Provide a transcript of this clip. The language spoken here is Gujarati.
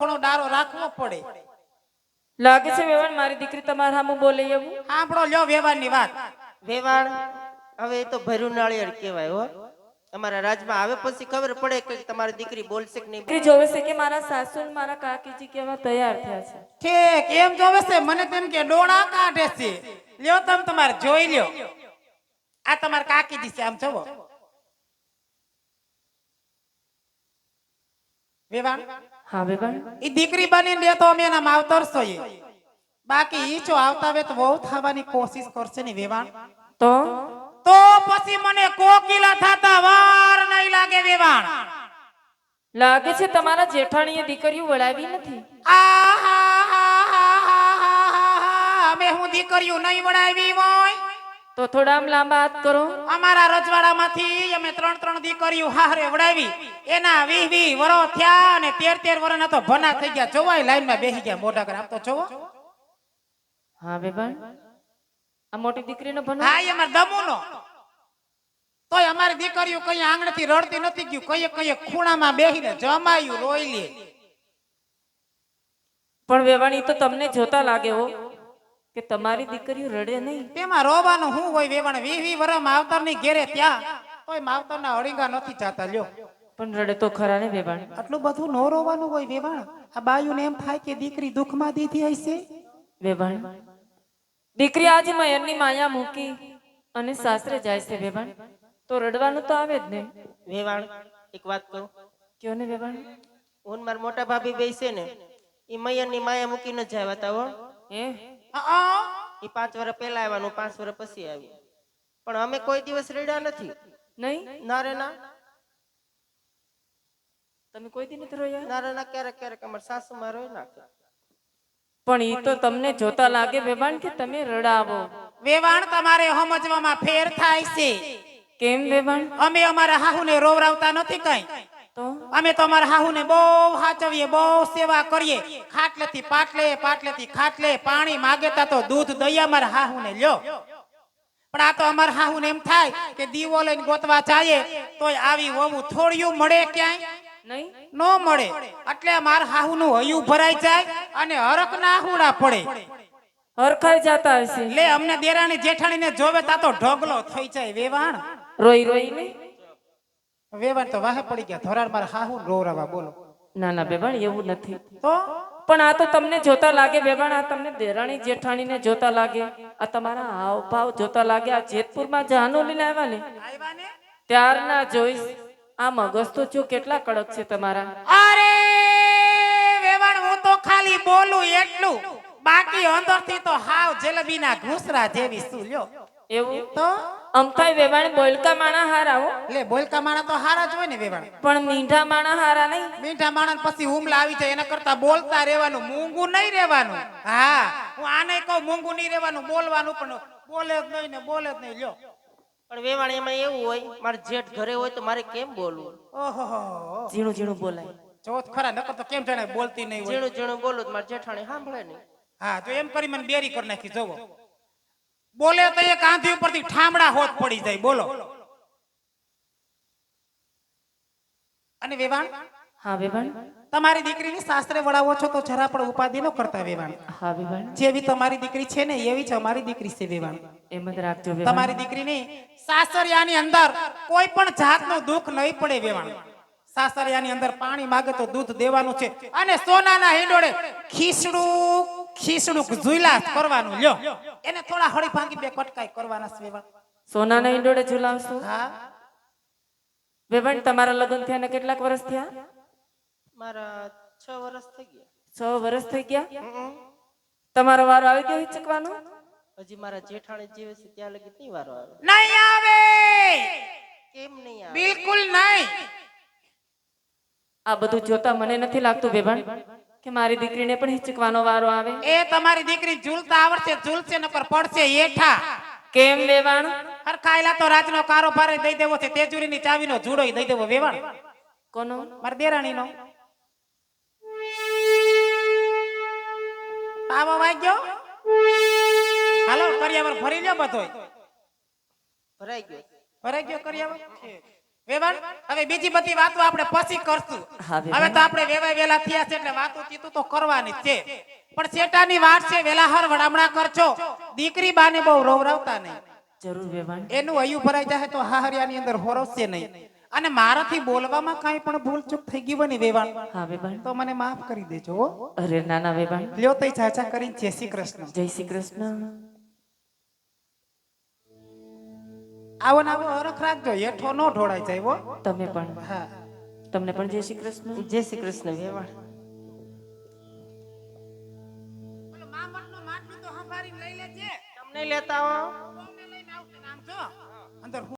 ઘણો ડારો રાખવો પડે. લાગે છે વેવાણ મારી દીકરી તમારા સામું બોલે એવું? આપણો લ્યો વેવાણની વાત. વેવાણ હવે એ તો ભર્યું નાળિયેર કહેવાય હો. અમારા રાજમાં આવે પછી ખબર પડે કે તમારી દીકરી બોલશે કે નહીં જોવે છે કે મારા સાસુ મારા કાકીજી કેવા તૈયાર થયા છે? ઠીક એમ જોવે છે મને તેમ કે ડોળા કાઢે છે. લ્યો તમે તમારે જોઈ લ્યો. આ તમારે કાકીજી છે આમ જોવો. વેવાણ હા પણ એ દીકરી બની લે તો અમે એના માવતર છીએ બાકી ઈ જો આવતા વે તો બહુ થવાની કોશિશ કરશે ને વેવાણ. તો? તો પછી મને કોકિલા થાતા વાર નહીં લાગે વેવાણ. લાગે છે તમારા જેઠાણીએ દીકરીઓ વળાવી નથી? હા અમે હું દીકરીઓ નહીં વડાવી હોય? તો થોડા આમ લાંબા હાથ કરો. અમારા રજવાડામાંથી અમે ત્રણ ત્રણ દીકરીઓ હારે વડાવી એના વી વી વરો થયા અને તેર તેર વરના તો ભના થઈ ગયા. જોવાય લાઈનમાં બેસી ગયા મોઢા કર આપ તો જોવો. હા વેવાણ આ મોટી દીકરીનો ભણો હા એ અમાર દમુનો. તોય અમારી દીકરીઓ કઈ આંગણથી રડતી નથી ગયું. કઈ કઈ ખૂણામાં બેહીને જમાયું રોઈ લે પણ વેવાણી તો તમને જોતા લાગે હો. કે તમારી દીકરીઓ રડે નહીં? તેમાં રોવાનું શું હોય વેવાણ? વી વી વરમ માવતરની ઘેરે ત્યાં. તોય માવતરના અડીંગા નથી જાતા લ્યો. પણ રડે તો ખરા ને વેવાણ? આટલું બધું નો રોવાનું હોય વેવાણ? આ બાયુ ને એમ થાય કે દીકરી દુઃખમાં દીધી હશે? વેવાણ દીકરી આજે મયરની માયા મૂકી અને સાસરે જાય છે વેવાણ. તો રડવાનું તો આવે જ ને. વેવાણ એક વાત કહું. કયો ને વેવાણ? હું ને મારા મોટા ભાભી બેસે ને એ મૈયરની માયા મૂકીને જ આવ્યા હતા હો. હે. એ પાંચ વર્ષ પહેલા આવ્યા પાંચ વર્ષ પછી આવી. પણ અમે કોઈ દિવસ રેડ્યા નથી. નહીં? ના રે ના તમે કોઈ દી નથી રોયા? ના રે ના ક્યારેક ક્યારેક અમારા સાસુમાં રોઈ નાખે. પણ ઈ તો તમને જોતા લાગે વેવાણ કે તમે રડાવો? વેવાણ તમારે સમજવામાં ફેર થાય છે. કેમ વેવાણ? અમે અમારા હાહુને રોવરાવતા નથી કઈ. અમે તો અમારા હાહુને બહુ સાચવીએ બહુ સેવા કરીએ. ખાટલેથી પાટલે પાટલેથી ખાટલે પાણી માગેતા તો દૂધ દઈએ અમારા હાહુને. લ્યો. પણ આ તો અમારા હાહુને એમ થાય કે દીવો લઈને ગોતવા જાય તોય આવી વહુ થોડિયું મળે ક્યાંય? ન નો મળે. એટલે મારા હાહુનું હયું ભરાઈ જાય અને હરક ના હુડા પડે. હરખાઈ જતા હશે. લે અમને દેરાણી જેઠાણીને જોવે તા તો ઢગલો થઈ જાય વેવાણ. રોઈ રોઈ ને વેવાણ તો વાહ પડી ગયા. ધોરાણ મારા હાહુ રોરાવા બોલો. ના ના બેવાણ એવું નથી. તો? પણ આ તો તમને જોતા લાગે વેવાણ આ તમને દેરાણી જેઠાણીને જોતા લાગે. આ તમારા હાવભાવ જોતા લાગે. આ જેતપુરમાં જહાનો લઈને આવ્યા ને? ત્યારના જોઈશ. આ મગજ તો જો કેટલા કડક છે તમારા. અરે વેવાણ હું તો ખાલી બોલું એટલું. બાકી અંદરથી તો હાવ જલેબીના ઘૂસરા જેવી શું લ્યો? એવું? તો? અમથાય વેવાણ બોલકા માણા હારા હો. લે બોલકા માણા તો હારા જ હોય ને વેવાણ. પણ મીઠા માણા હારા નહીં. મીઠા માણા પછી હુમલા આવી જાય એના કરતા બોલતા રહેવાનું મૂંગું નહીં રહેવાનું. હા હું આને કહું મૂંગું નહીં રહેવાનું બોલવાનું પણ બોલે જ નહીં ને બોલે જ નહીં. લ્યો. પણ વેવાણ એમાં એવું હોય મારે જેઠ ઘરે હોય તો મારે કેમ બોલવું? ઓહો. ઝીણું ઝીણું બોલાય. ચોથ ખરા નકર તો કેમ જાણે બોલતી નહીં હોય. ઝીણું ઝીણું બોલું તો મારે જેઠાણી સાંભળે નહીં હા તો એમ કરી મને બેરી કરી નાખી જોવો બોલે તો એ કાંધી ઉપરથી ઠામડા હોત પડી જાય બોલો. અને વેવાણ? હા વેવાણ. તમારી દીકરીને શાસ્ત્રે વળાવો છો તો જરા પણ ઉપાધિ નો કરતા વેવાણ. હા વેવાણ. જેવી તમારી દીકરી છે ને એવી જ અમારી દીકરી છે વેવાણ. એમ જ રાખજો તમારી દીકરીને સાસરિયાની અંદર કોઈ પણ જાતનું દુઃખ નહીં પડે વેવાણ. સાસરિયાની અંદર પાણી માગે તો દૂધ દેવાનું છે. અને સોનાના હિંડોળે ખીસડું ખીસડું ઝુલાસ કરવાનું લ્યો. એને થોડા હળી ભાંગી બે કટકાઈ કરવાના સેવા સોનાના ઈંડોળે ઝુલાવશો? હા. વેવાણ તમારા લગ્ન થયા ને કેટલાક વર્ષ થયા? મારા છ વર્ષ થઈ ગયા. છ વર્ષ થઈ ગયા? તમારો વારો આવી ગયો હિચકવાનો? હજી મારા જેઠાણી જીવે છે ત્યાં લગી નહીં વારો આવે. નહીં આવે! કેમ નહીં આવે? બિલકુલ નહીં! આ બધું જોતા મને નથી લાગતું વેવાણ. કે મારી દીકરીને પણ હિચકવાનો વારો આવે? એ તમારી દીકરી ઝૂલતા આવડશે ઝૂલશે નકર પડશે એઠા કેમ વેવાણ? હરખાયેલા તો રાજનો કારોબાર દઈ દેવો છે તેજુરીની ચાવીનો જુડો દઈ દેવો વેવાણ. કોનો? માર દેરાણીનો. આવો વાગ્યો. હાલો કરિયાવર ભરી લ્યો બધોય. ભરાઈ ગયો. ભરાઈ ગયો કરિયાવર? વેવાણ? હવે બીજી બધી વાતો આપણે પછી કરશું. હવે તો આપણે વેવાય વેલા થયા છે એટલે વાતો ચીતું તો કરવાની છે. પણ શેટાની વાત છે વેલા હર વડામણા કરજો. દીકરી બાને બહુ રોવરાવતા નહીં. જરૂર વેવાણ. એનું અયું ભરાઈ જાય તો હાહરિયાની અંદર હોરવશે નહીં. અને મારાથી બોલવામાં કાંઈ પણ ભૂલ ચૂક થઈ ગઈ હોય ને વેવાણ હા વેવાણ. તો મને માફ કરી દેજો. અરે નાના વેવાણ. લ્યો તઈ ચાચા કરીને જય શ્રી કૃષ્ણ. જય શ્રી કૃષ્ણ. આવો ને આવો હરખ રાખજો હેઠો નો ઢોળાય જાય હો. તમે પણ. હા. તમને પણ જય શ્રી કૃષ્ણ? જય શ્રી કૃષ્ણ વેવાણ. ઓલો મામરનો માટલું તો સંભાળીને લઈ લેજે. તમને લેતા આવો. લઈને આવશે ને આમ જો. અંદર